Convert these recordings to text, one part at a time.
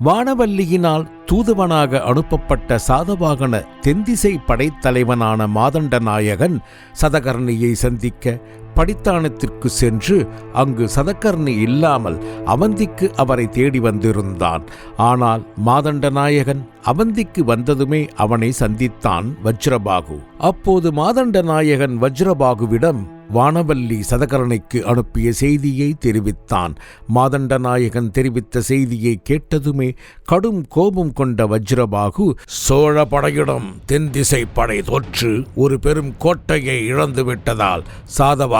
வானவல்லியினால் தூதுவனாக அனுப்பப்பட்ட சாதவாகன தென்திசை படைத்தலைவனான மாதண்ட நாயகன் சதகர்ணியை சந்திக்க படித்தானத்திற்கு சென்று அங்கு சதக்கர்ணி இல்லாமல் அவந்திக்கு அவரை தேடி வந்திருந்தான். ஆனால் மாதண்ட நாயகன் அவந்திக்கு வந்ததுமே அவனை சந்தித்தான் வஜ்ரபாகு. அப்போது மாதண்ட நாயகன் வஜ்ரபாகுவிடம் வானவல்லி சதகரணைக்கு அனுப்பிய செய்தியை தெரிவித்தான். மாதண்ட நாயகன் தெரிவித்த செய்தியை கேட்டதுமே கடும் கோபம் கொண்ட வஜ்ரபாகு சோழ படையிடம் தென் திசை படை தோற்று ஒரு பெரும் கோட்டையை இழந்து விட்டதால்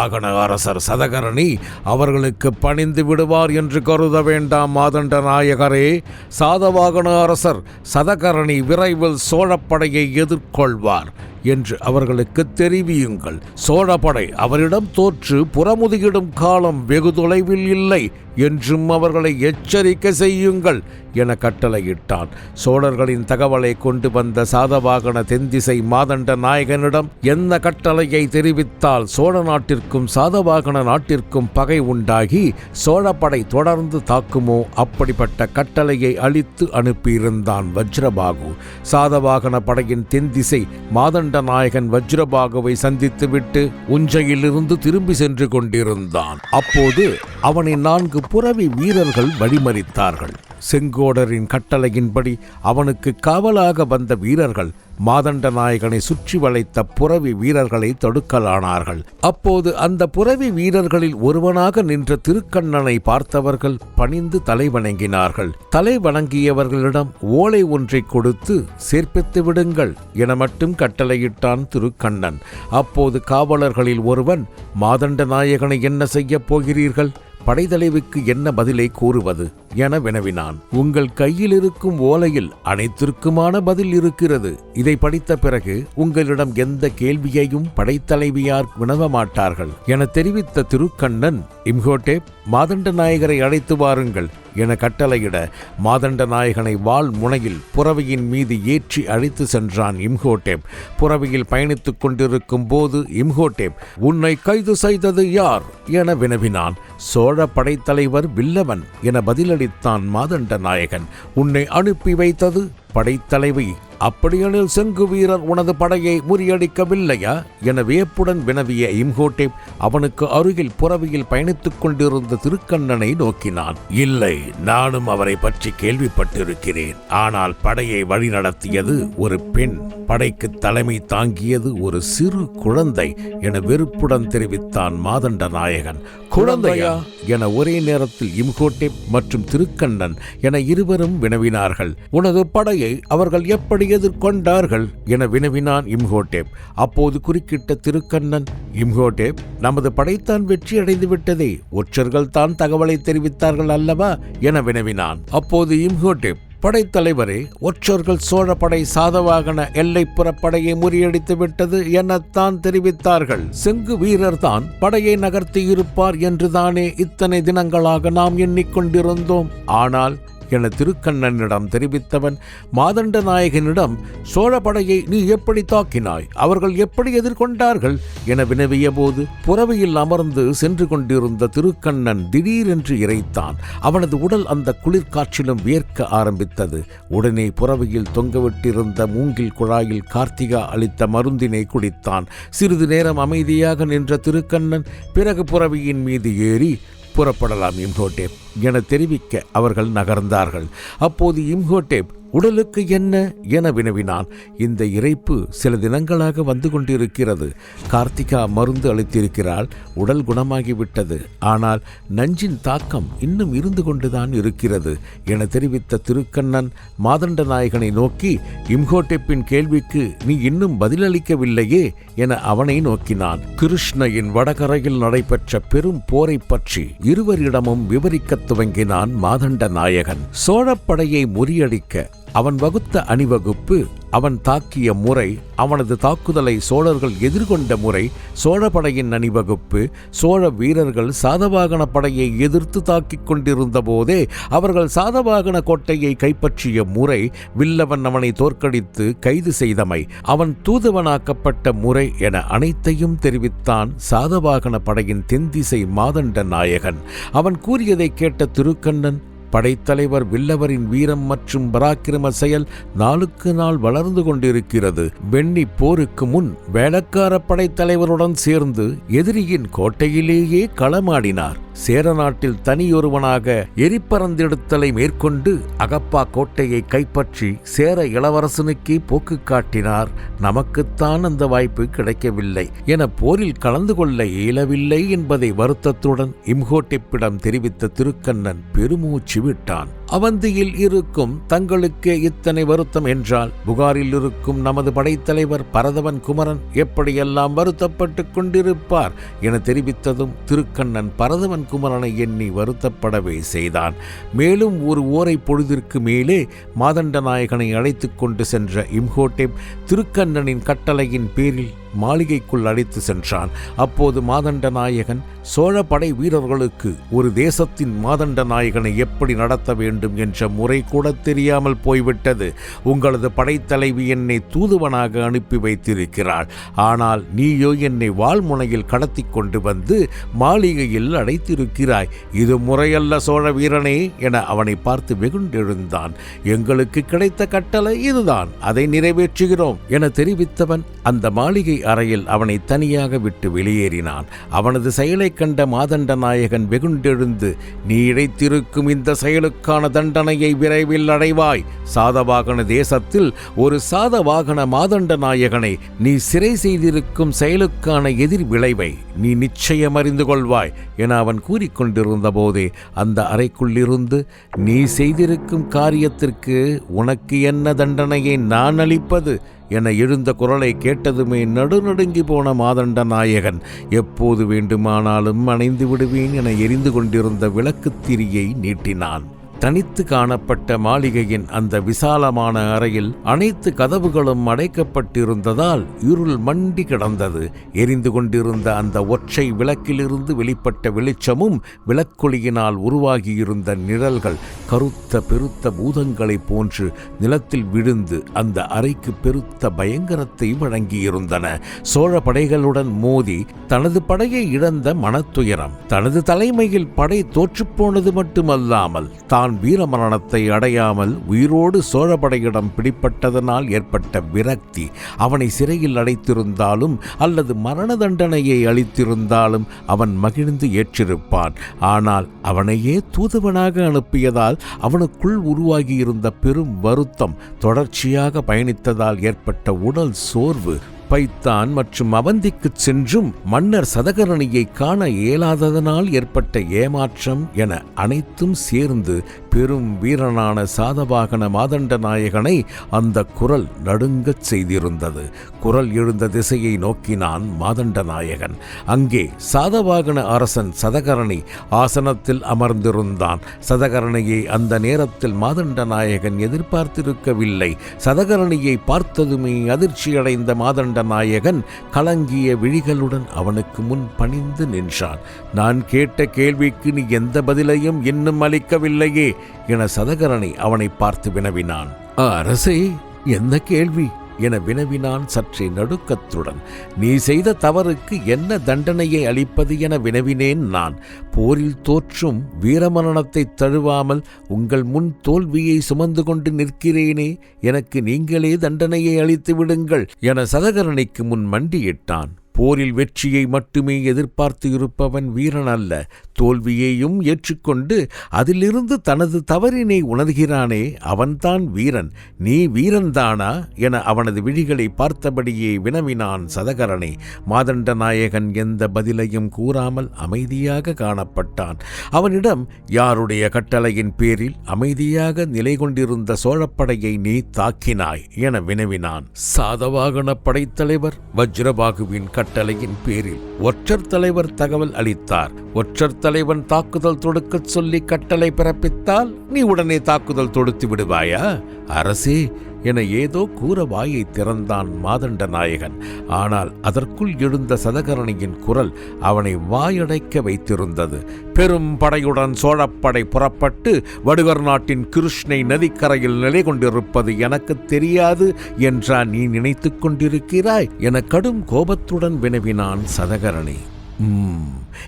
சாதவாகன அரசர் சதகரணி அவர்களுக்கு பணிந்து விடுவார் என்று கருத வேண்டாம் மாதண்ட நாயகரே. சாதவாகன அரசர் சதகரணி விரைவில் சோழப்படையை எதிர்கொள்வார் என்று அவர்களுக்கு தெரிவியுங்கள். சோழப்படை அவரிடம் தோற்று புறமுதுகிடும் காலம் வெகு தொலைவில் இல்லை. என்றும் அவர்களை எச்சரிக்கை செய்யுங்கள் என கட்டளையிட்டான். சோழர்களின் தகவலை கொண்டு வந்த சாதவாகன தென்திசை மாதண்ட நாயகனிடம் என்ன கட்டளையை தெரிவித்தால் சோழ நாட்டிற்கும் சாதவாகன நாட்டிற்கும் பகை உண்டாகி சோழப்படை தொடர்ந்து தாக்குமோ? அப்படிப்பட்ட கட்டளையை அளித்து அனுப்பியிருந்தான் வஜ்ரபாகு. சாதவாகன படையின் தென்திசை மாதண்ட நாயகன் வஜ்ரபாகுவை சந்தித்துவிட்டு உஞ்சையிலிருந்து திரும்பி சென்று கொண்டிருந்தான். அப்போது அவனை நான்கு புறவி வீரர்கள் வழிமறித்தார்கள். செங்கோடரின் கட்டளையின்படி அவனுக்கு காவலாக வந்த வீரர்கள் மாதண்ட நாயகனை சுற்றி வளைத்த புறவி வீரர்களை தடுக்கலானார்கள். அப்போது அந்த புறவி வீரர்களில் ஒருவனாக நின்ற திருக்கண்ணனை பார்த்தவர்கள் பணிந்து தலை வணங்கினார்கள் தலை வணங்கியவர்களிடம் ஓலை ஒன்றை கொடுத்து சேர்ப்பித்து விடுங்கள் என மட்டும் கட்டளையிட்டான் திருக்கண்ணன். அப்போது காவலர்களில் ஒருவன் மாதண்ட நாயகனை என்ன செய்யப் போகிறீர்கள்? படைத்தலைவுக்கு என்ன பதிலை கூறுவது? என வினவினான். உங்கள் கையில் இருக்கும் ஓலையில் அனைத்திற்குமான பதில் இருக்கிறது. இதை படித்த பிறகு உங்களிடம் எந்த கேள்வியையும் படைத்தலைவியார் வினவ மாட்டார்கள். என தெரிவித்த திருக்கண்ணன் இம்ஹோட்டேப் மாதண்ட நாயகரை அழைத்து வாருங்கள் என கட்டளையிட மாதண்ட நாயகனை வாழ் முனையில் புறவையின் மீது ஏற்றி அழைத்து சென்றான் இம்ஹோட்டேப். புறவையில் பயணித்துக் கொண்டிருக்கும் போது இம்ஹோட்டேப் உன்னை கைது செய்தது யார்? என வினவினான். சோழ படைத்தலைவர் வில்லவன் என பதிலளித்தான் மாதண்ட நாயகன். உன்னை அனுப்பி வைத்தது படைத்தலைவி அப்படியெனில் செங்கு வீரர் உனது படையை முறியடிக்கவில்லையா? என வியப்புடன் வினவிய இம்ஹோட்டேப் அவனுக்கு அருகில் புறவியில் பயணித்துக் கொண்டிருந்த திருக்கண்ணனை நோக்கினான். இல்லை நானும் அவரை பற்றி கேள்விப்பட்டிருக்கிறேன். ஆனால் படையை வழிநடத்தியது ஒரு பெண். படைக்கு தலைமை தாங்கியது ஒரு சிறு குழந்தை என வெறுப்புடன் தெரிவித்தான் மாதண்ட நாயகன். குழந்தையா? என ஒரே நேரத்தில் இம்ஹோட்டேப் மற்றும் திருக்கண்ணன் என இருவரும் வினவினார்கள். உனது படையை அவர்கள் எப்படி எதிர்கொண்டார்கள் என வினவினான் இம்ஹோட்டேப். அப்போது குறுக்கிட்ட திருக்கண்ணன் இம்ஹோட்டேப் நமது படைத்தான் வெற்றி அடைந்து விட்டதே. ஒற்றர்கள் தான் தகவலை தெரிவித்தார்கள் அல்லவா? என வினவினான். அப்போது இம்ஹோட்டேப் படைத்தலைவரே ஒற்றர்கள் சோழ படை சாதவாகன எல்லைப்புற படையை முறியடித்து விட்டது எனத்தான் தெரிவித்தார்கள். செங்கு வீரர் தான் படையை நகர்த்தி இருப்பார் என்றுதானே இத்தனை தினங்களாக நாம் எண்ணிக்கொண்டிருந்தோம். ஆனால் என திருக்கண்ணனிடம் தெரிவித்தவன் மாதண்ட நாயகனிடம் சோழபடையை நீ எப்படி தாக்கினாய்? அவர்கள் எப்படி எதிர்கொண்டார்கள்? என வினவிய போது புறவையில் அமர்ந்து சென்று கொண்டிருந்த திருக்கண்ணன் திடீரென்று இறைத்தான். அவனது உடல் அந்த குளிர்காற்றிலும் வியர்க்க ஆரம்பித்தது. உடனே புறவையில் தொங்கவிட்டிருந்த மூங்கில் குழாயில் கார்த்திகா அளித்த மருந்தினை குடித்தான். சிறிது நேரம் அமைதியாக நின்ற திருக்கண்ணன் பிறகு புறவியின் மீது ஏறி புறப்படலாம் இம்போட்டே என தெரிவிக்க அவர்கள் நகர்ந்தார்கள். அப்போது இம்ஹோட்டேப் உடலுக்கு என்ன? என வினவினான். இந்த இறைப்பு சில தினங்களாக வந்து கொண்டிருக்கிறது. கார்த்திகா மருந்து அளித்திருக்கிறாள். உடல் குணமாகிவிட்டது. ஆனால் நஞ்சின் தாக்கம் இன்னும் இருந்து கொண்டுதான் இருக்கிறது என தெரிவித்த திருக்கண்ணன் மாதண்ட நாயகனை நோக்கி இம்ஹோட்டெப்பின் கேள்விக்கு நீ இன்னும் பதிலளிக்கவில்லையே என அவனை நோக்கினான். கிருஷ்ணையின் வடகரையில் நடைபெற்ற பெரும் போரை பற்றி இருவரிடமும் விவரிக்கத் துவங்கினான் மாதண்ட நாயகன். சோழப்படையை முறியடிக்க அவன் வகுத்த அணிவகுப்பு அவன் தாக்கிய முறை அவனது தாக்குதலை சோழர்கள் எதிர்கொண்ட முறை சோழப்படையின் அணிவகுப்பு சோழ வீரர்கள் சாதவாகன படையை எதிர்த்து தாக்கிக் கொண்டிருந்த போதே அவர்கள் சாதவாகன கோட்டையை கைப்பற்றிய முறை வில்லவன் அவனை தோற்கடித்து கைது செய்தமை. அவன் தூதுவனாக்கப்பட்ட முறை என அனைத்தையும் தெரிவித்தான் சாதவாகன படையின் தென்திசை மாதண்ட நாயகன். அவன் கூறியதை கேட்ட திருக்கண்ணன் படைத்தலைவர் வில்லவரின் வீரம் மற்றும் பராக்கிரம செயல் நாளுக்கு நாள் வளர்ந்து கொண்டிருக்கிறது. வெண்ணி போருக்கு முன் வேளக்கார படைத்தலைவருடன் சேர்ந்து எதிரியின் கோட்டையிலேயே களமாடினார். சேர நாட்டில் தனியொருவனாக எரிப்பறந்தெடுத்தலை மேற்கொண்டு அகப்பா கோட்டையை கைப்பற்றி சேர இளவரசனுக்கே போக்கு காட்டினார். நமக்குத்தான் அந்த வாய்ப்பு கிடைக்கவில்லை என போரில் கலந்து கொள்ள இயலவில்லை என்பதை வருத்தத்துடன் இம்ஹோட்டிப்பிடம் தெரிவித்த திருக்கண்ணன் பெருமூச்சு விட்டான். அவந்தியில் இருக்கும் தங்களுக்கு இத்தனை வருத்தம் என்றால் புகாரில் இருக்கும் நமது படைத்தலைவர் பரதவன் குமரன் எப்படியெல்லாம் வருத்தப்பட்டு கொண்டிருப்பார் என தெரிவித்ததும் திருக்கண்ணன் பரதவன் குமரனை எண்ணி வருத்தப்படவே செய்தான். மேலும் ஒரு ஓரை பொழுதிற்கு மேலே மாதண்ட நாயகனை அழைத்து கொண்டு சென்ற இம்ஹோட்டேப் திருக்கண்ணனின் கட்டளையின் பேரில் மாளிகைக்குள் அழைத்து சென்றான். அப்போது மாதண்ட நாயகன் சோழ படை வீரர்களுக்கு ஒரு தேசத்தின் மாதண்ட நாயகனை எப்படி நடத்த வேண்டும் என்ற முறை கூட தெரியாமல் போய்விட்டது. உங்களது படைத்தலைவி என்னை தூதுவனாக அனுப்பி வைத்திருக்கிறாள். ஆனால் நீயோ என்னை வாழ்முனையில் கடத்தி கொண்டு வந்து மாளிகையில் அடைத்திருக்கிறாய். இது முறையல்ல சோழ வீரனே என அவனை பார்த்து வெகுண்டெழுந்தான். எங்களுக்கு கிடைத்த கட்டளை இதுதான். அதை நிறைவேற்றுகிறோம் என தெரிவித்தவன் அந்த மாளிகை அறையில் அவனை தனியாக விட்டு வெளியேறினான். அவனது செயலைக் கண்ட மாதண்ட நாயகன் வெகுண்டெழுந்து நீ இழைத்திருக்கும் இந்த செயலுக்கான தண்டனையை விரைவில் அடைவாய். சாதவாகன தேசத்தில் ஒரு சாதவாகன மாதண்ட நாயகனை நீ சிறை செய்திருக்கும் செயலுக்கான எதிர் விளைவை நீ நிச்சயம் அறிந்து கொள்வாய் என அவன் கூறிக்கொண்டிருந்த போதே அந்த அறைக்குள்ளிருந்து நீ செய்திருக்கும் காரியத்திற்கு உனக்கு என்ன தண்டனையை நான் அளிப்பது? என எழுந்த குரலை கேட்டதுமே நடுநடுங்கி போன மாதண்ட நாயகன் எப்போது வேண்டுமானாலும் அணைந்து விடுவேன் என எரிந்து கொண்டிருந்த விளக்குத் திரியை நீட்டினான். தனித்து காணப்பட்ட மாளிகையின் அந்த விசாலமான அறையில் அனைத்து கதவுகளும் அடைக்கப்பட்டிருந்ததால் இருள் மண்டி கிடந்தது. எரிந்து கொண்டிருந்த அந்த ஒற்றை விளக்கிலிருந்து வெளிப்பட்ட வெளிச்சமும் விளக்கொளியினால் உருவாகியிருந்த நிழல்கள் கருத்த பெருத்த பூதங்களைப் போன்று நிலத்தில் விழுந்து அந்த அறைக்கு பெருத்த பயங்கரத்தை வழங்கியிருந்தன. சோழ படைகளுடன் மோதி தனது படையை இழந்த மனத்துயரம் தனது தலைமையில் படை தோற்றுப்போனது மட்டுமல்லாமல் தான் வீரமரணத்தை அடையாமல் உயிரோடு சோழபடையிடம் பிடிப்பட்டதனால் ஏற்பட்ட விரக்தி அவனை சிறையில் அடைத்திருந்தாலும் அல்லது மரண தண்டனையை அளித்திருந்தாலும் அவன் மகிழ்ந்து ஏற்றிருப்பான். ஆனால் அவனையே தூதுவனாக அனுப்பியதால் அவனுக்குள் உருவாகியிருந்த பெரும் வருத்தம் தொடர்ச்சியாக பயணித்ததால் ஏற்பட்ட உடல் சோர்வு பைத்தான் மற்றும் அவந்திக்குச் சென்றும் மன்னர் சதகரணியை காண இயலாததனால் ஏற்பட்ட ஏமாற்றம் என அனைத்தும் சேர்ந்து பெரும் வீரனான சாதவாகன மாதண்ட நாயகனை அந்த குரல் நடுங்கச் செய்திருந்தது. குரல் எழுந்த திசையை நோக்கினான் மாதண்ட நாயகன். அங்கே சாதவாகன அரசன் சதகரணி ஆசனத்தில் அமர்ந்திருந்தான். சதகரணியை அந்த நேரத்தில் மாதண்ட நாயகன் எதிர்பார்த்திருக்கவில்லை. சதகரணியை பார்த்ததுமே அதிர்ச்சியடைந்த மாதண்ட நாயகன் கலங்கிய விழிகளுடன் அவனுக்கு முன் பணிந்து நின்றான். நான் கேட்ட கேள்விக்கு நீ எந்த பதிலையும் இன்னும் அளிக்கவில்லையே என சதகரனை அவனை பார்த்து வினவினான். அரசே என்ன கேள்வி? என வினவினான் சற்றே நடுக்கத்துடன். நீ செய்த தவறுக்கு என்ன தண்டனையை அளிப்பது என வினவினேன் நான். போரில் தோற்றும் வீரமரணத்தை தழுவாமல் உங்கள் முன் தோல்வியை சுமந்து கொண்டு நிற்கிறேனே. எனக்கு நீங்களே தண்டனையை அளித்து விடுங்கள் என சதகரணிக்கு முன் மண்டியிட்டான். போரில் வெற்றியை மட்டுமே எதிர்பார்த்து இருப்பவன் வீரன் அல்ல. தோல்வியையும் ஏற்றுக்கொண்டு அதிலிருந்து தனது தவறினை உணர்கிறானே அவன்தான் வீரன். நீ வீரன்தானா? என அவனது விழிகளை பார்த்தபடியே வினவினான் சதகரனை. மாதண்ட நாயகன் எந்த பதிலையும் கூறாமல் அமைதியாக காணப்பட்டான். அவனிடம் யாருடைய கட்டளையின் பேரில் அமைதியாக நிலை கொண்டிருந்த சோழப்படையை நீ தாக்கினாய்? என வினவினான். சாதவாகன படைத்தலைவர் வஜ்ரபாகுவின் கட்டளையின் பேரில் ஒற்றர் தலைவர் தகவல் அளித்தார். ஒற்றர் தலைவன் தாக்குதல் தொடுக்கச் சொல்லி கட்டளை பிறப்பித்தால் நீ உடனே தாக்குதல் தொடுத்து விடுவாயா? அரசே என ஏதோ கூற வாயை திறந்தான் மாதண்ட நாயகன். ஆனால் அதற்குள் எழுந்த சதகரணியின் குரல் அவனை வாயடைக்க வைத்திருந்தது. பெரும் படையுடன் சோழப்படை புறப்பட்டு வடுகர் நாட்டின் கிருஷ்ணை நதிக்கரையில் நிலை கொண்டிருப்பது எனக்கு தெரியாது என்றா நீ நினைத்துக் கொண்டிருக்கிறாய்? என கடும் கோபத்துடன் வினவினான் சதகரணி.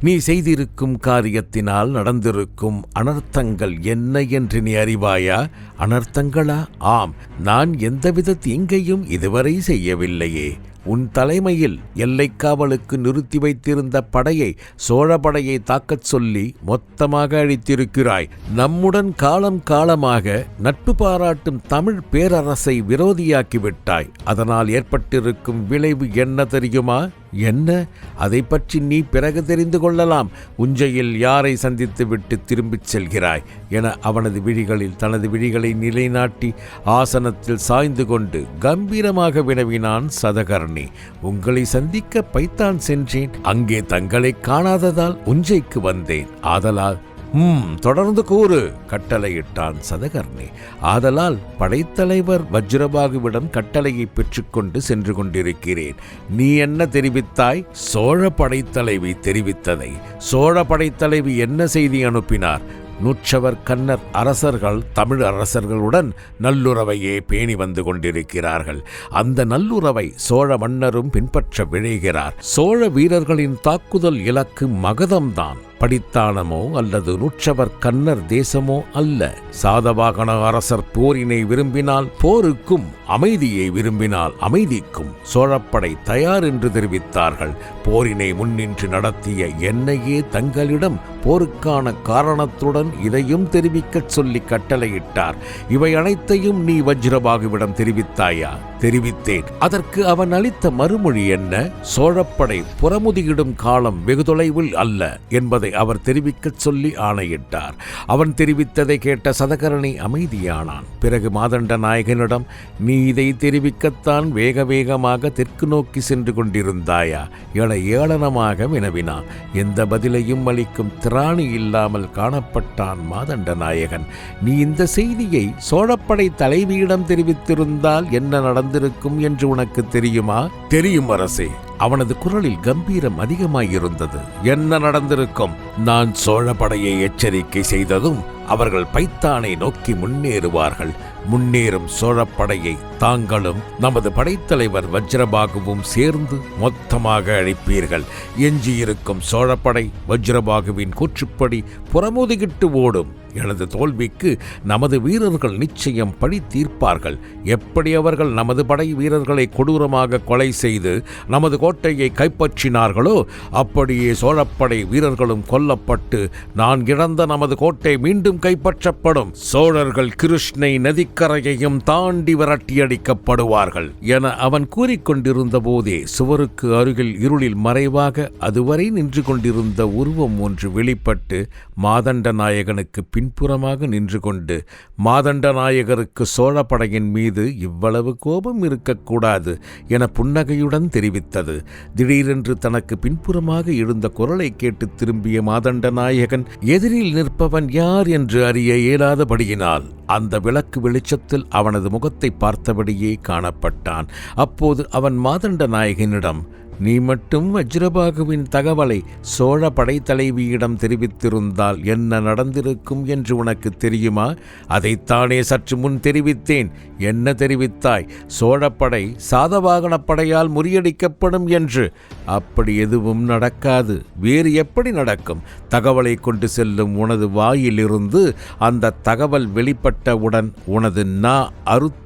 நீ செய்திருக்கும் காரியத்தினால் நடந்திருக்கும் அனர்த்தங்கள் என்ன என்று நீ அறிவாயா? அனர்த்தங்களா? ஆம். நான் எந்தவித தீங்கையும் இதுவரை செய்யவில்லையே. உன் தலைமையில் எல்லைக்காவலுக்கு நிறுத்தி வைத்திருந்த படையை சோழபடையை தாக்கச் சொல்லி மொத்தமாக அழித்திருக்கிறாய். நம்முடன் காலம் காலமாக நட்பு பாராட்டும் தமிழ் பேரரசை விரோதியாக்கிவிட்டாய் அதனால் ஏற்பட்டிருக்கும் விளைவு என்ன தெரியுமா? என்ன? அதை பற்றி நீ பிறகு தெரிந்து கொள்ளலாம். உஞ்சையில் யாரை சந்தித்து விட்டு திரும்பிச் செல்கிறாய்? என அவனது விழிகளில் தனது விழிகளை நிலைநாட்டி ஆசனத்தில் சாய்ந்து கொண்டு கம்பீரமாக வினவினான் சதகர்ணி. உங்களை சந்திக்க பைத்தான் சென்றேன். அங்கே தங்களை காணாததால் உஞ்சைக்கு வந்தேன். ஆதலால் ம் தொடர்ந்து கூறு. கட்டளையிட்டான் சதகர்ணி. ஆதலால் படைத்தலைவர் வஜ்ரபாகுவிடம் கட்டளையை பெற்றுக்கொண்டு சென்று கொண்டிருக்கிறேன். நீ என்ன தெரிவித்தாய்? சோழ படைத்தலைவி தெரிவித்ததை. சோழ படைத்தலைவி என்ன செய்தி அனுப்பினார்? நூற்றவர் கன்னர் அரசர்கள் தமிழ் அரசர்களுடன் நல்லுறவையே பேணி வந்து கொண்டிருக்கிறார்கள். அந்த நல்லுறவை சோழ மன்னரும் பின்பற்ற விழைகிறார். சோழ வீரர்களின் தாக்குதல் இலக்கு மகதம்தான். படித்தானமோ அல்லது நுட்சவர் கன்னர் தேசமோ அல்ல. சாதவாகன அரசர் போரினை விரும்பினால் போருக்கும் அமைதியை விரும்பினால் அமைதிக்கும் சோழப்படை தயார் என்று தெரிவித்தார்கள். போரினை முன்னின்று நடத்திய என்னையே தங்களிடம் போருக்கான காரணத்துடன் இதையும் தெரிவிக்கச் சொல்லி கட்டளையிட்டார். இவை அனைத்தையும் நீ வஜ்ரபாகுவிடம் தெரிவித்தாயா? தெரிவித்தேன். அதற்கு அவன் அளித்த மறுமொழி என்ன? சோழப்படை புறமுதியிடும் காலம் வெகு தொலைவில் அல்ல என்பதை அவர் தெரிவிக்கச் சொல்லி ஆணையிட்டார். அவன் தெரிவித்ததை கேட்ட சதகரணி அமைதியானான். பிறகு மாதண்ட நாயகனிடம் நீ இதை தெரிவிக்கத்தான் வேக வேகமாக தெற்கு நோக்கி சென்று கொண்டிருந்தாயா? என ஏளனமாக வினவினான். எந்த பதிலையும் அளிக்கும் திராணி இல்லாமல் காணப்பட்டான் மாதண்ட நாயகன். நீ இந்த செய்தியை சோழப்படை தலைவியிடம் தெரிவித்திருந்தால் என்ன நடந்திருக்கும் என்று உனக்கு தெரியுமா? தெரியும் அரசே. அவனது குரலில் கம்பீரம் அதிகமாயிருந்தது. என்ன நடந்திருக்கும்? நான் சோழ படையை எச்சரிக்கை செய்ததும் அவர்கள் பைத்தானை நோக்கி முன்னேறுவார்கள். முன்னேறும் சோழப்படையை தாங்களும் நமது படைத்தலைவர் வஜ்ரபாகுவும் சேர்ந்து மொத்தமாக அழைப்பீர்கள். எஞ்சியிருக்கும் சோழப்படை வஜ்ரபாகுவின் கூற்றுப்படி புறமுதுகிட்டு ஓடும். எனது தோல்விக்கு நமது வீரர்கள் நிச்சயம் பழி தீர்ப்பார்கள். எப்படி அவர்கள் நமது படை வீரர்களை கொடூரமாக கொலை செய்து நமது கோட்டையை கைப்பற்றினார்களோ அப்படியே சோழப்படை வீரர்களும் கொல்லப்பட்டு நான் இழந்த நமது கோட்டை மீண்டும் கைப்பற்றப்படும். சோழர்கள் கிருஷ்ணை நதிக்கரையையும் தாண்டி விரட்டியடிக்கப்படுவார்கள் என அவன் கூறிக்கொண்டிருந்த போதே சுவருக்கு அருகில் இருளில் மறைவாக அதுவரை நின்று கொண்டிருந்த உருவம் ஒன்று வெளிப்பட்டு மாதண்ட நாயகனுக்கு பின்புறமாக நின்று கொண்டு மாதண்ட நாயகருக்கு சோழப்படையின் மீது இவ்வளவு கோபம் இருக்கக்கூடாது என புன்னகையுடன் தெரிவித்தது. திடீரென்று தனக்கு பின்புறமாக எழுந்த குரலை கேட்டு திரும்பிய மாதண்ட நாயகன் எதிரில் நிற்பவன் யார்? என்று அறிய இயலாதபடியினால் அந்த விளக்கு வெளிச்சத்தில் அவனது முகத்தை பார்த்தபடியே காணப்பட்டான். அப்போது அவன் மாதண்ட நாயகனிடம் நீ மட்டும் வஜ்ரபாகுவின் தகவலை சோழ படைத்தலைவியிடம் தெரிவித்திருந்தால் என்ன நடந்திருக்கும் என்று உனக்கு தெரியுமா? அதைத்தானே சற்று முன் தெரிவித்தேன். என்ன தெரிவித்தாய்? சோழப்படை சாதவாகனப் படையால் முறியடிக்கப்படும் என்று. அப்படி எதுவும் நடக்காது. வேறு எப்படி நடக்கும்? தகவலை கொண்டு செல்லும் உனது வாயிலிருந்து அந்த தகவல் வெளிப்பட்டவுடன் உனது நா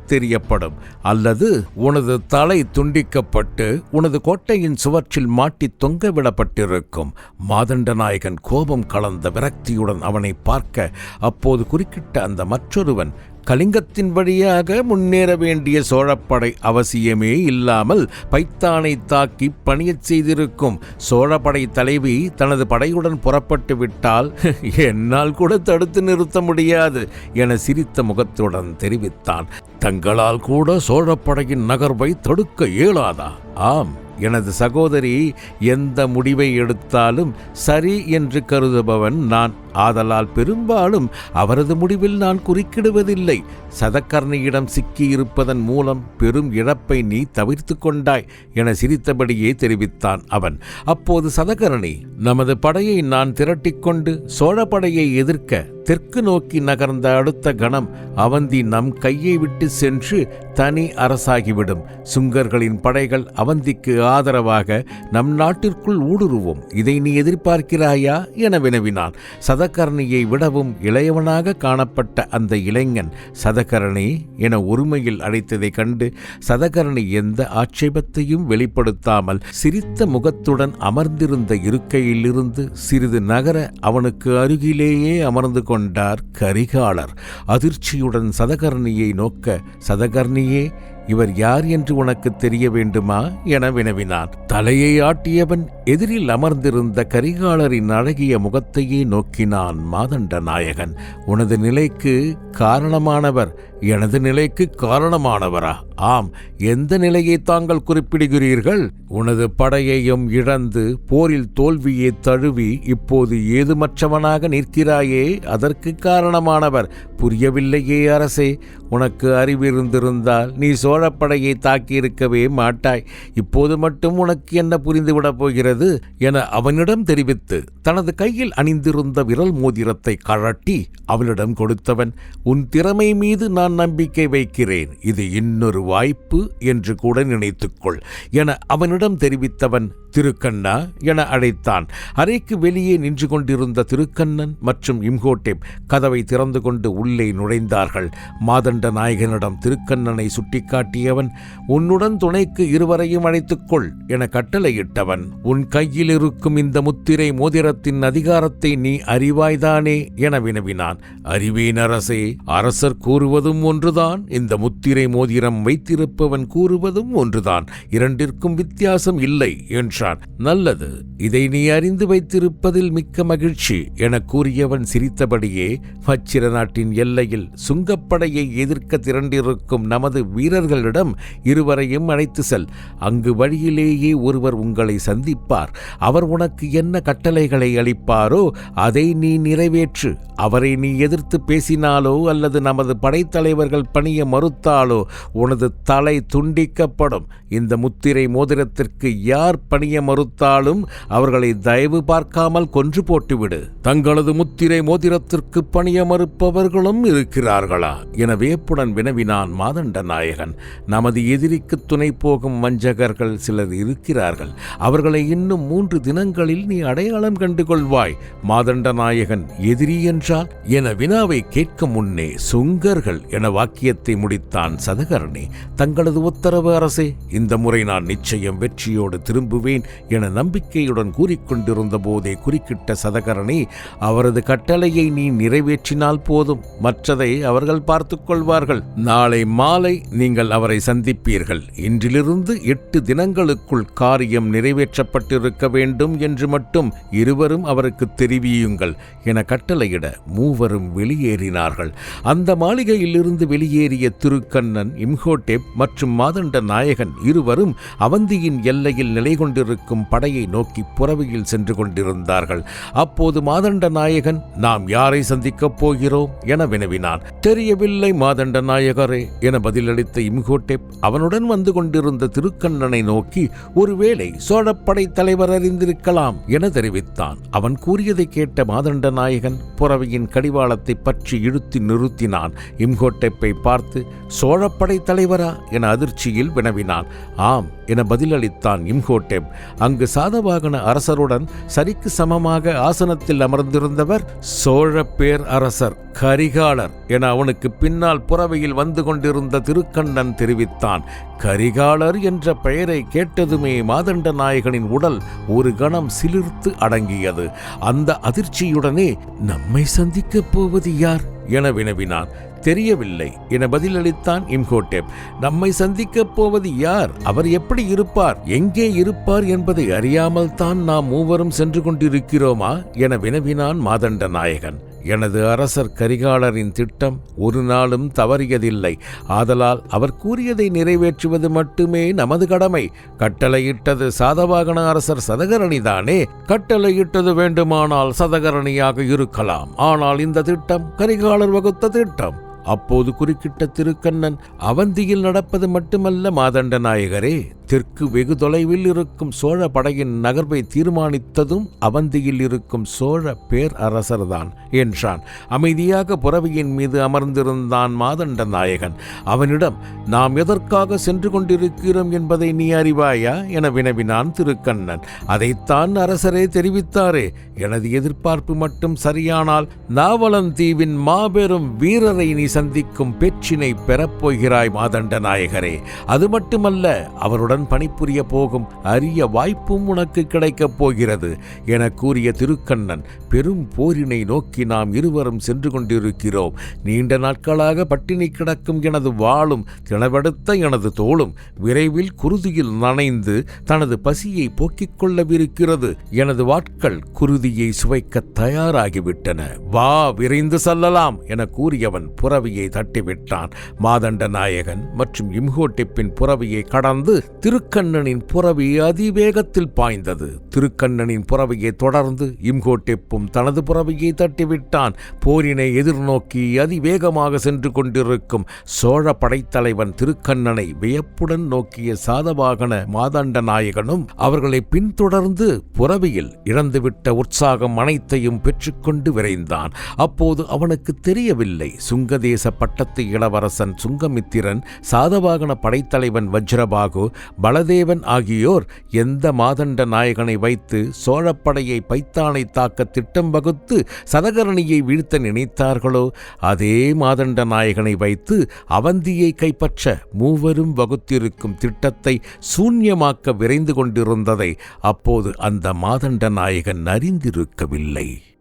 தெரியப்படும். அல்லது உனது தலை துண்டிக்கப்பட்டு உனது கோட்டையின் சுவற்றில் மாட்டி தொங்கவிடப்பட்டிருக்கும் மாதண்ட நாயகன் கோபம் கலந்த விரக்தியுடன் அவனை பார்க்க அப்போது குறுக்கிட்ட அந்த மற்றொருவன் கலிங்கத்தின் வழியாக முன்னேற வேண்டிய சோழப்படை அவசியமே இல்லாமல் பைத்தானை தாக்கி பணியச் செய்திருக்கும் சோழப்படை தலைவி தனது படையுடன் புறப்பட்டு விட்டால் என்னால் கூட தடுத்து நிறுத்த முடியாது என சிரித்த முகத்துடன் தெரிவித்தான். தங்களால் கூட சோழப்படையின் நகர்வை தடுக்க இயலாதா? ஆம். எனது சகோதரி எந்த முடிவை எடுத்தாலும் சரி என்று கருதுபவன் நான். ஆதலால் பெரும்பாலும் அவரது முடிவில் நான் குறுக்கிடுவதில்லை. சதக்கர்ணியிடம் சிக்கியிருப்பதன் மூலம் பெரும் இழப்பை நீ தவிர்த்து கொண்டாய் என சிரித்தபடியே தெரிவித்தான் அவன். அப்போது சதகர்ணி நமது படையை நான் திரட்டிக்கொண்டு சோழ படையை எதிர்க்க தெற்கு நோக்கி நகர்ந்த அடுத்த கணம் அவந்தி நம் கையை விட்டு சென்று தனி அரசாகிவிடும். சுங்கர்களின் படைகள் அவந்திக்கு ஆதரவாக நம் நாட்டிற்குள் ஊடுருவோம். இதை நீ எதிர்பார்க்கிறாயா? என வினவினான். சதகர்ணியை விடவும் இளையவனாக காணப்பட்ட அந்த இளைஞன் சதகரணி என ஒருமையில் அழைத்ததைக் கண்டு சதகரணி எந்த ஆட்சேபத்தையும் வெளிப்படுத்தாமல் சிரித்த முகத்துடன் அமர்ந்திருந்த இருக்கையிலிருந்து சிறிது நகர அவனுக்கு அருகிலேயே அமர்ந்து கொண்டார் கரிகாலர். அதிர்ச்சியுடன் சதகர்ணியை நோக்க சதகர்ணியே இவர் யார் என்று உனக்கு தெரிய வேண்டுமா என வினவினான். தலையை ஆட்டியவன் எதிரில் அமர்ந்திருந்த கரிகாலரின் அழகிய முகத்தையே நோக்கினான் மாதண்ட நாயகன். உனது நிலைக்கு காரணமானவர் எனது நிலைக்கு காரணமானவரா? ஆம் எந்த நிலையை தாங்கள் குறிப்பிடுகிறீர்கள்? உனது படையையும் இழந்து போரில் தோல்வியை தழுவி இப்போது ஏதுமற்றவனாக நிற்கிறாயே? அதற்கு காரணமானவர் புரியவில்லையே அரசே. உனக்கு அறிவிருந்திருந்தால் நீ சோழப்படையை தாக்கியிருக்கவே மாட்டாய். இப்போது மட்டும் உனக்கு என்ன புரிந்துவிடப் போகிறது? என அவனிடம் தெரிவித்து தனது கையில் அணிந்திருந்த விரல் மோதிரத்தை கழட்டி அவளிடம் கொடுத்தவன் உன் திறமை மீது நான் நம்பிக்கை வைக்கிறேன். இது இன்னொரு வாய்ப்பு என்று கூட நினைத்துக்கொள். என அவனிடம் தெரிவித்தவன் திருக்கண்ணா என அழைத்தான். அறைக்கு வெளியே நின்று கொண்டிருந்த திருக்கண்ணன் மற்றும் இம்ஹோட்டேப் கதவை திறந்து கொண்டு உள்ளே நுழைந்தார்கள். மாதண்ட நாயகனிடம் திருக்கண்ணனை சுட்டிக்காட்டியவன் உன்னுடன் துணைக்கு இருவரையும் அழைத்துக்கொள் என கட்டளையிட்டவன் உன் கையில் இருக்கும் இந்த முத்திரை மோதிரத்தின் அதிகாரத்தை நீ அறிவாய்தானே என வினவினான். அறிவேன் அரசே அரசர் கூறுவதும் ஒன்றுதான் இந்த முத்திரை மோதிரம் வைத்திருப்பவன் கூறுவதும் ஒன்றுதான் இரண்டிற்கும் வித்தியாசம் இல்லை என்று என்றான். நல்லது இதை நீ அறிந்து வைத்திருப்பதில் மிக்க மகிழ்ச்சி என கூறியவன் சிரித்தபடியே வச்சிர நாட்டின் எல்லையில் சுங்கப்படையை எதிர்க்க திரண்டிருக்கும் நமது வீரர்களிடம் இருவரையும் அழைத்து செல். அங்கு வழியிலேயே ஒருவர் உங்களை சந்திப்பார். அவர் உனக்கு என்ன கட்டளைகளை அளிப்பாரோ அதை நீ நிறைவேற்று. அவரை நீ எதிர்த்து பேசினாலோ அல்லது நமது படைத்தலைவர்கள் பணிய மறுத்தாலோ உனது தலை துண்டிக்கப்படும். இந்த முத்திரை மோதிரத்திற்கு யார் பணிய மறுத்தாலும் அவர்களை தயவு பார்க்காமல் கொன்று போட்டுவிடு. தங்களது முத்திரை மோதிரத்திற்கு பணிய மறுப்பவர்களும் இருக்கிறார்களா? என வியப்புடன் வினவினான் மாதண்ட நாயகன் நமது எதிரிக்கு துணை போகும் வஞ்சகர்கள் சிலர் இருக்கிறார்கள். அவர்களை இன்னும் மூன்று தினங்களில் நீ அடையாளம் கண்டு கொள்வாய் மாதண்ட நாயகன் எதிரி என்றால்? என வினாவை கேட்க முன்னே சுங்கர்கள் என வாக்கியத்தை முடித்தான் சதகரணி. தங்களது உத்தரவு அரசே இந்த முறை நான் நிச்சயம் வெற்றியோடு திரும்புவேன் என நம்பிக்கையுடன் கூறிக்கொண்டிருந்த போதே குறுக்கிட்ட சதகரணி அவரது கட்டளையை நீ நிறைவேற்றினால் போதும். மற்றதை அவர்கள் பார்த்து கொள்வார்கள். நாளை மாலை நீங்கள் அவரை சந்திப்பீர்கள். இன்றிலிருந்து எட்டு தினங்களுக்குள் காரியம் நிறைவேற்றப்பட்டிருக்க வேண்டும் என்று மட்டும் இருவரும் அவருக்கு தெரிவியுங்கள் என கட்டளையிட மூவரும் வெளியேறினார்கள். அந்த மாளிகையிலிருந்து வெளியேறிய திருக்கண்ணன் இம்ஹோட்டேப் மற்றும் மாதண்ட நாயகன் இருவரும் அவந்தியின் எல்லையில் நிலை இருக்கும் படையை நோக்கி புறவையில் சென்று கொண்டிருந்தார்கள். அப்போது மாதண்ட நாயகன் நாம் யாரை சந்திக்கப் போகிறோம்? என வினவினான். தெரியவில்லை மாதண்ட நாயகரே என பதிலளித்த இம்கோட்டேப் அவனுடன் வந்து கொண்டிருந்த திருக்கண்ணனை நோக்கி ஒருவேளை சோழப்படை தலைவர் அறிந்திருக்கலாம் என தெரிவித்தான். அவன் கூறியதை கேட்ட மாதண்ட நாயகன் புறவையின் கடிவாளத்தை பற்றி இழுத்து நிறுத்தினான். இம்கோட்டேப்பை பார்த்து சோழப்படை தலைவரா? என அதிர்ச்சியில் வினவினான். ஆம் என பதிலளித்தான் இம்ஹோட்டெப். அங்கு சாதவாகன அரசருடன் சரிக்கு சமமாக ஆசனத்தில் அமர்ந்திருந்தவர் சோழ பேர் அரசர் கரிகாலர் என அவனுக்கு பின்னால் புறவையில் வந்து கொண்டிருந்த திருக்கண்ணன் தெரிவித்தான். கரிகாலர் என்ற பெயரை கேட்டதுமே மாதண்ட நாயகனின் உடல் ஒரு கணம் சிலிர்த்து அடங்கியது. அந்த அதிர்ச்சியுடனே நம்மை சந்திக்கப் போவது யார்? என வினவினான். தெரியவில்லை என பதிலளித்தான் இம்ஹோட்டெப். நம்மை சந்திக்கப் போவது யார்? அவர் எப்படி இருப்பார்? எங்கே இருப்பார் என்பதை அறியாமல் தான் நாம் மூவரும் சென்று கொண்டிருக்கிறோமா? என வினவினான் மாதண்ட நாயகன் எனது அரசர் கரிகாலரின் திட்டம் ஒரு நாளும் தவறியதில்லை. ஆதலால் அவர் கூறியதை நிறைவேற்றுவது மட்டுமே நமது கடமை. கட்டளையிட்டது சாதவாகன அரசர் சதகரணிதானே கட்டளையிட்டது வேண்டுமானால் சதகரணியாக இருக்கலாம். ஆனால் இந்த திட்டம் கரிகாலர் வகுத்த திட்டம். அப்போது குறுக்கிட்ட திருக்கண்ணன் அவந்தியில் நடப்பது மட்டுமல்ல மாதண்ட நாயகரே. தெற்கு வெகு தொலைவில் இருக்கும் சோழ படையின் நகர்வை தீர்மானித்ததும் அவந்தியில் இருக்கும் சோழ பேரரசர்தான் என்றான். அமைதியாக புறவியின் மீது அமர்ந்திருந்தான் மாதண்ட நாயகன். அவனிடம் நாம் எதற்காக சென்று கொண்டிருக்கிறோம் என்பதை நீ அறிவாயா? என வினவினான் திருக்கண்ணன். அதைத்தான் அரசரே தெரிவித்தாரே. எனது எதிர்பார்ப்பு மட்டும் சரியானால் நாவலந்தீவின் மாபெரும் வீரரை நீ சந்திக்கும் பேச்சினை பெறப்போகிறாய் மாதண்ட நாயகரே. அது மட்டுமல்ல அவருடன் பணிபுரிய போகும் அரிய வாய்ப்பும் உனக்கு கிடைக்கப் போகிறது என கூறிய திருக்கண்ணன் பெரும் போரினை நோக்கி நாம் இருவரும் சென்று கொண்டிருக்கிறோம். நீண்ட நாட்களாக பட்டினி கிடக்கும் எனது வாளும் திணவெடுத்த எனது தோளும் விரைவில் குருதியில் நனைந்து தனது பசியை போக்கிக் கொள்ளவிருக்கிறது. எனது வாட்கள் குருதியை சுவைக்க தயாராகிவிட்டன. வா விரைந்து செல்லலாம் என கூறியவன் புறவியை தட்டிவிட்டான். மாதண்ட நாயகன் மற்றும் இம்ஹோட்டிப்பின் புறவியை கடந்து திருக்கண்ணனின் புறவி அதிவேகத்தில் பாய்ந்தது. திருக்கண்ணனின் புறவையை தொடர்ந்து இம்கோட்டெப்பும் தனது புறவையை தட்டிவிட்டான். போரினை எதிர்நோக்கி அதிவேகமாக சென்று கொண்டிருக்கும் சோழ படைத்தலைவன் திருக்கண்ணனை வியப்புடன் நோக்கிய சாதவாகன மாதண்ட நாயகனும் அவர்களை பின்தொடர்ந்து புறவியில் இழந்துவிட்ட உற்சாகம் அனைத்தையும் பெற்றுக்கொண்டு விரைந்தான். அப்போது அவனுக்கு தெரியவில்லை. சுங்கதேச பட்டத்து இளவரசன் சுங்கமித்திரன் சாதவாகன படைத்தலைவன் வஜ்ரபாகு பலதேவன் ஆகியோர் எந்த மாதண்ட நாயகனை வைத்து சோழப்படையை பைத்தானை தாக்க திட்டம் வகுத்து சதகரணியை வீழ்த்த நினைத்தார்களோ அதே மாதண்ட நாயகனை வைத்து அவந்தியை கைப்பற்ற மூவரும் வகுத்திருக்கும் திட்டத்தை சூன்யமாக்க விரைந்து கொண்டிருந்ததை அப்போது அந்த மாதண்ட நாயகன் அறிந்திருக்கவில்லை.